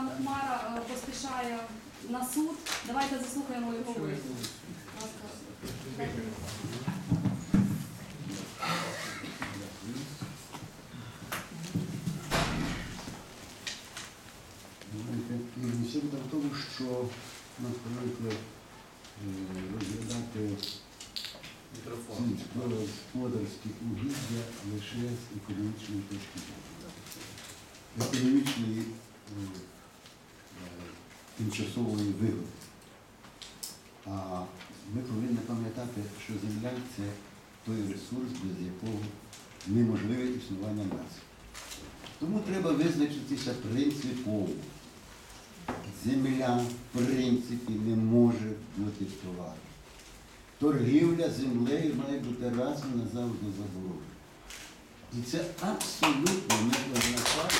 пан Хмара е, поспішає на суд. Давайте заслухаємо його виступ. Буде в тому, що нас привикли е, розглядати сільськогосподарські угіддя лише з економічної точки зору. Економічної е, тимчасової вигоди. А ми повинні пам'ятати, що земля це той ресурс, без якого неможливе існування нації. Тому треба визначитися принципово. Земля, в принципі, не може бути товаром. Торгівля землею має бути раз і назавжди заборонена. І це абсолютно не означає,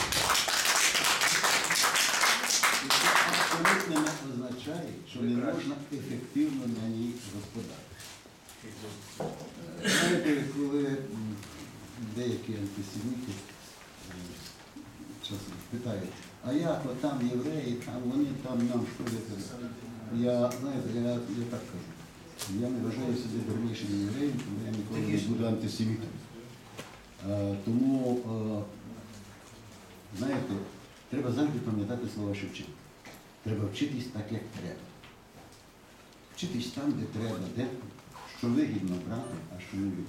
абсолютно не означає, що не можна ефективно на ній господарити. Знаєте, коли деякі антисеміти е, часом питають, а як там євреї, там вони там нам це? Я, знаєте, я, я так кажу. Я не вважаю себе дурнішим євреєм, тому я ніколи не буду антисемітом. Е, тому, е, знаєте, треба завжди пам'ятати слова Шевченка. Треба вчитись так, як треба. Вчитись там, де треба, де що вигідно брати, а що не вигідно.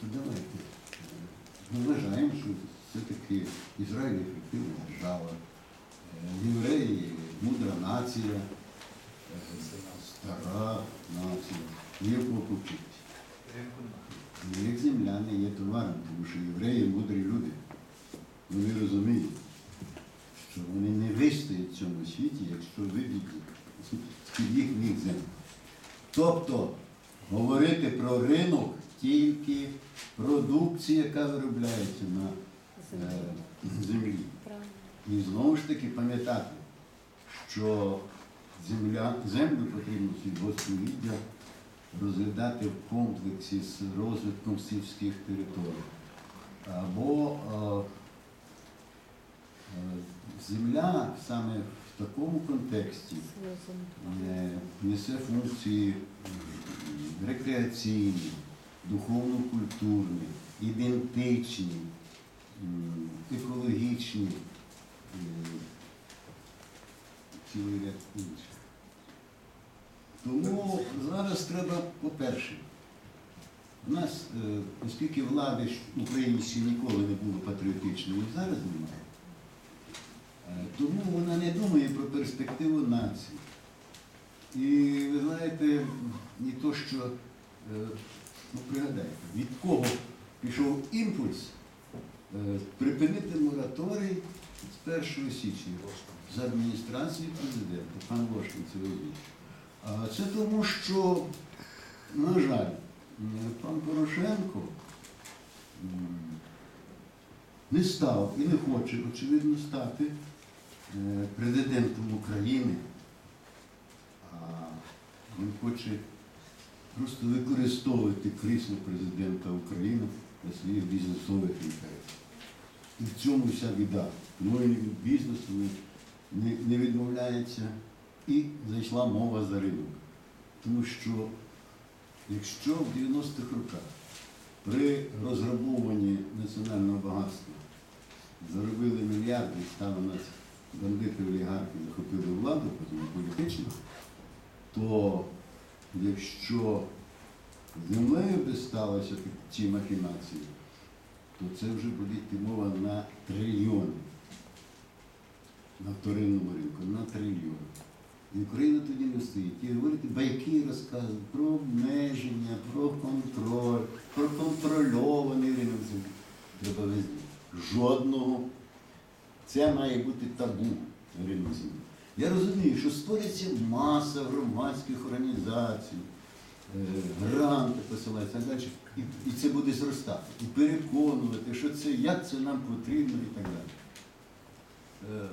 То давайте. е, Ми вважаємо, що все-таки Ізраїль ефективна держава, е, євреї мудра нація, е, стара нація. Є кого повчитися. Як земляни є товаром, тому що євреї мудрі люди. Вони розуміють, що вони не вистоять в цьому світі, якщо вийдуть з-під їхніх земель. Тобто говорити про ринок тільки продукції, яка виробляється на е, землі. І знову ж таки пам'ятати, що земля, землю потрібно сільгоспівіддя розглядати в комплексі з розвитком сільських територій. Або е, земля саме в такому контексті е, несе функції рекреаційні, духовно-культурні, ідентичні, екологічні, е, цілий ряд інших. Тому зараз треба, по-перше, у нас, е, оскільки влади в Україні ще ніколи не було патріотичної, і зараз немає, е, тому вона не думає про перспективу нації. І ви знаєте, не то, що, е, ну пригадайте, від кого пішов імпульс е, припинити мораторій з 1 січня з адміністрації президента, пан Ложкін це. А Це тому, що, на жаль, пан Порошенко не став і не хоче, очевидно, стати е, президентом України, він хоче просто використовувати крісло президента України для своїх бізнесових інтересів. І в цьому вся біда. Тому він від бізнесу не, відмовляється. І зайшла мова за ринок. Тому що якщо в 90-х роках при розграбовуванні національного багатства заробили мільярди, стали нас бандити олігархи, захопили владу, потім політично, то якщо землею би сталося ці махінації, то це вже буде йти мова на трильйони на вторинному ринку, на трильйон. І Україна тоді не стоїть. І говорити байки розказують про обмеження, про контроль, про контрольований ринок. Треба визнати. Жодного. Це має бути табу ринок. Я розумію, що створиться маса громадських організацій, е, гранти посилаються далі. І, це буде зростати. І переконувати, що це, як це нам потрібно і так далі. Е,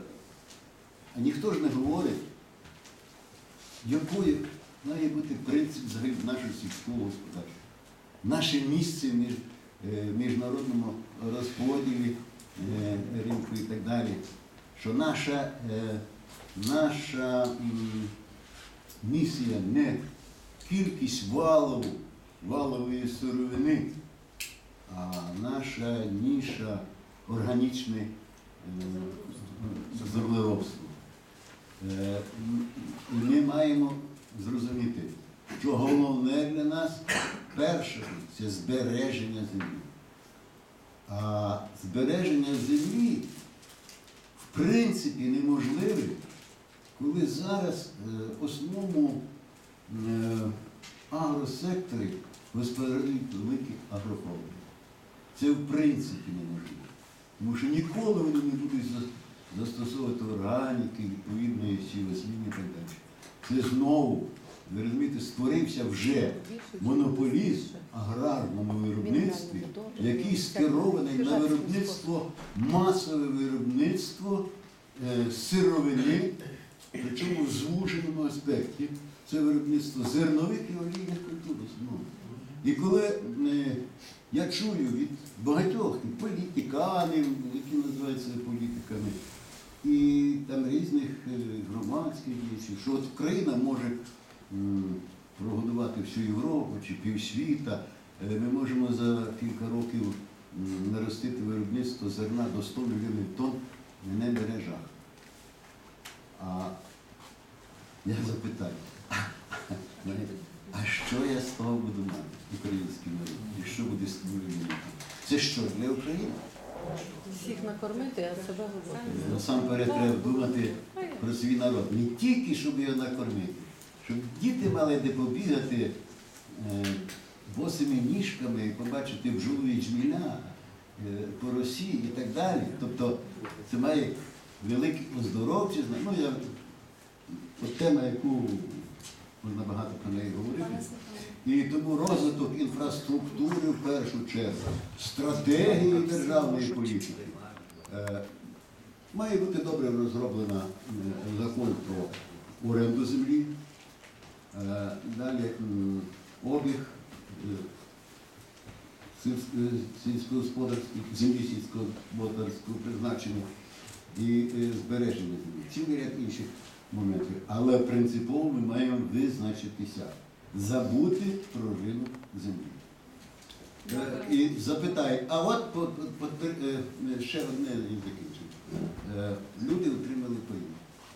А ніхто ж не говорить, якою має бути принцип взагалі нашого сільського господарства. Наше місце в е, міжнародному розподілі ринку і так далі. що наша, е, наша місія не кількість валову, валової сировини, а наша ніша органічне е, землеробство. Е, І ми маємо зрозуміти, що головне для нас перше це збереження землі. А збереження землі в принципі неможливе, коли зараз е, в основному е, агросекторі господарюють великі агрохолдинги. Це в принципі неможливо. Тому що ніколи вони не будуть застосовувати органіки, відповідної сілосміни і так далі. Це знову, ви розумієте, створився вже монополізм аграрному виробництві, який скерований на виробництво, масове виробництво е, сировини, причому в звуженому аспекті. Це виробництво зернових і олійних культур. І коли е, я чую від багатьох політиканів, які називаються політиками, і там різних е, громадських діячів, що от Україна може прогодувати всю Європу чи півсвіта. Е, Ми можемо за кілька років наростити виробництво зерна до 100 мільйонів тонн, мене бере жах. А я запитаю, а що я з того буду мати, український народ? І що буде з тим? Це що, для України? Всіх накормити, а себе голодати. Насамперед треба думати про свій народ. Не тільки, щоб його накормити, щоб діти мали де побігати е, босими ніжками і побачити бджолу і джміля е, по Росі і так далі. Тобто це має велике оздоровче Ну, я, от тема, яку можна багато про неї говорити. І тому розвиток інфраструктури в першу чергу, стратегії державної політики. Е, Має бути добре розроблена е, закон про оренду землі. Е, Далі обіг е, сільськогосподарських, землі сільськогосподарського призначення і е, збереження землі. Цілий ряд інших моментів. Але принципово ми маємо визначитися, забути про ринок землі. І запитай, а от по, по, ще одне і Люди отримали паї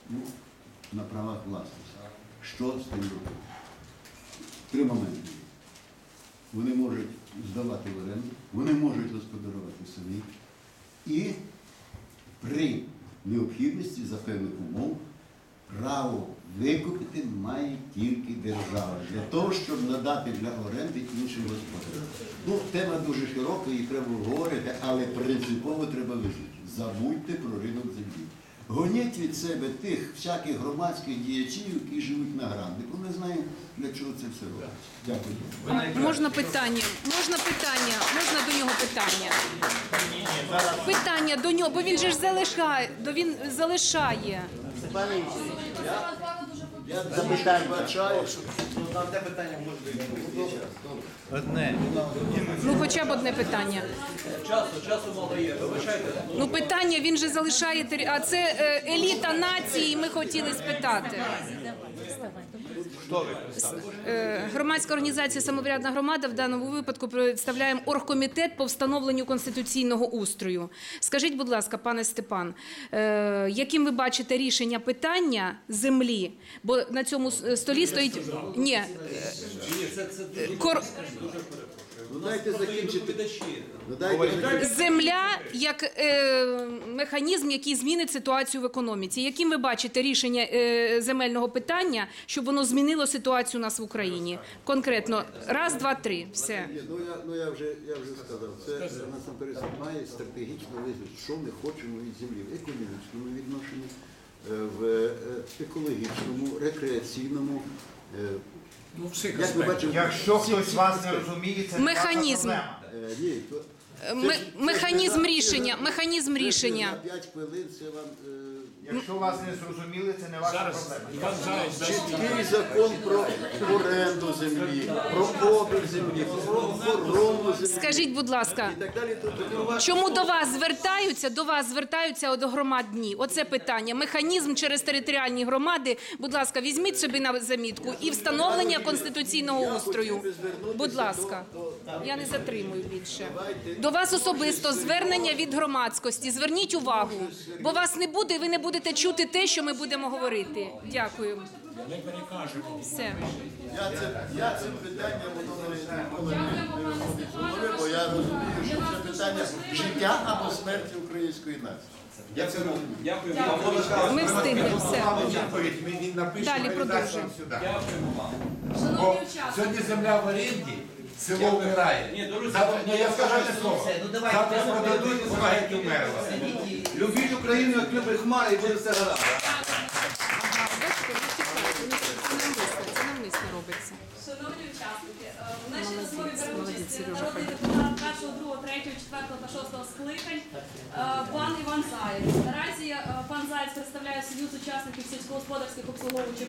ну, на правах власності. Що з тим робити? Три моменти. Вони можуть здавати в оренду, вони можуть господарювати самі. І при необхідності за певних умов право викупити має тільки держава для того, щоб надати для оренди іншим господарям. Ну, тема дуже широка, її треба говорити, але принципово треба визначити. Забудьте про ринок землі. Гоніть від себе тих всяких громадських діячів, які живуть на грандику. Ми знаємо, для чого це все робиться. Дякую. Можна питання? Можна питання? Можна до нього питання? Питання до нього, бо він же ж залишає, він залишає. Я запитаю, бачаю, На те питання може бути. Одне. Ну, хоча б одне питання. Часу, часу мало є. Вибачайте. Ну, питання він же залишає тері- А це е, еліта нації. Ми хотіли спитати. Хто ви представте? Е, Громадська організація Самоврядна громада в даному випадку представляємо оргкомітет по встановленню конституційного устрою. Скажіть, будь ласка, пане Степан, е, яким ви бачите рішення питання землі? Бо на цьому столі стоїть ні. е, Кор... ну дайте закінчити. Ну, дайте закінчити. Земля як е, механізм, який змінить ситуацію в економіці. Яким ви бачите рішення е, земельного питання, щоб воно змінило ситуацію у нас в Україні? Конкретно раз, два, три. Все. Ні, ну я ну я вже я вже сказав. Це е, насамперед має стратегічно визначити, що ми хочемо від землі в економічному відношенні, е, в е, екологічному, рекреаційному. Ну, всіх Як ми бачите, Якщо всі- хтось всі вас не розуміє, це Механізм. ваша проблема. Е, Ні, то Ме- це ж механізм рішення, механізм рішення. За 5 хвилин це вам. е, Якщо вас не зрозуміли, це не ваша проблема. Чіткий закон про оренду землі, про обіг землі, про охорону землі. Скажіть, будь ласка, І так далі. Чому до вас звертаються? До вас звертаються до громад дні. Оце питання. Механізм через територіальні громади. Будь ласка, візьміть собі на замітку і встановлення конституційного устрою. Будь ласка, я не затримую більше. До вас особисто звернення від громадськості. Зверніть увагу, бо вас не буде, і ви не будете чути те, що ми будемо говорити. Дякую. перекажемо. Все. Я це, я цим питанням воно навіть ніколи не, не виходить з голови, бо я розумію, що це питання життя або смерті української нації. Я це розумію. Дякую. Ми встигнемо все. Відповідь напише Далі продовжуємо. сюди. Дякуємо вам. Бо сьогодні земля в оренді, село вмирає. Ні, друзі, Завтра, ну, я скажу не слово. все, ну, давайте, Завтра продадуть, геть умерла. Любіть Україну, як любить хмара, і буде все гаразд. Бачите, не чекайте, не- це навмисно, це навмисно робиться. шановні учасники, е, в нашій розмові бере участь народний депутат першого, другого, третього, четвертого та шостого скликань, е, пан Іван Заєць. Наразі е, пан Заєць представляє Союз учасників сільськогосподарських обслуговуючих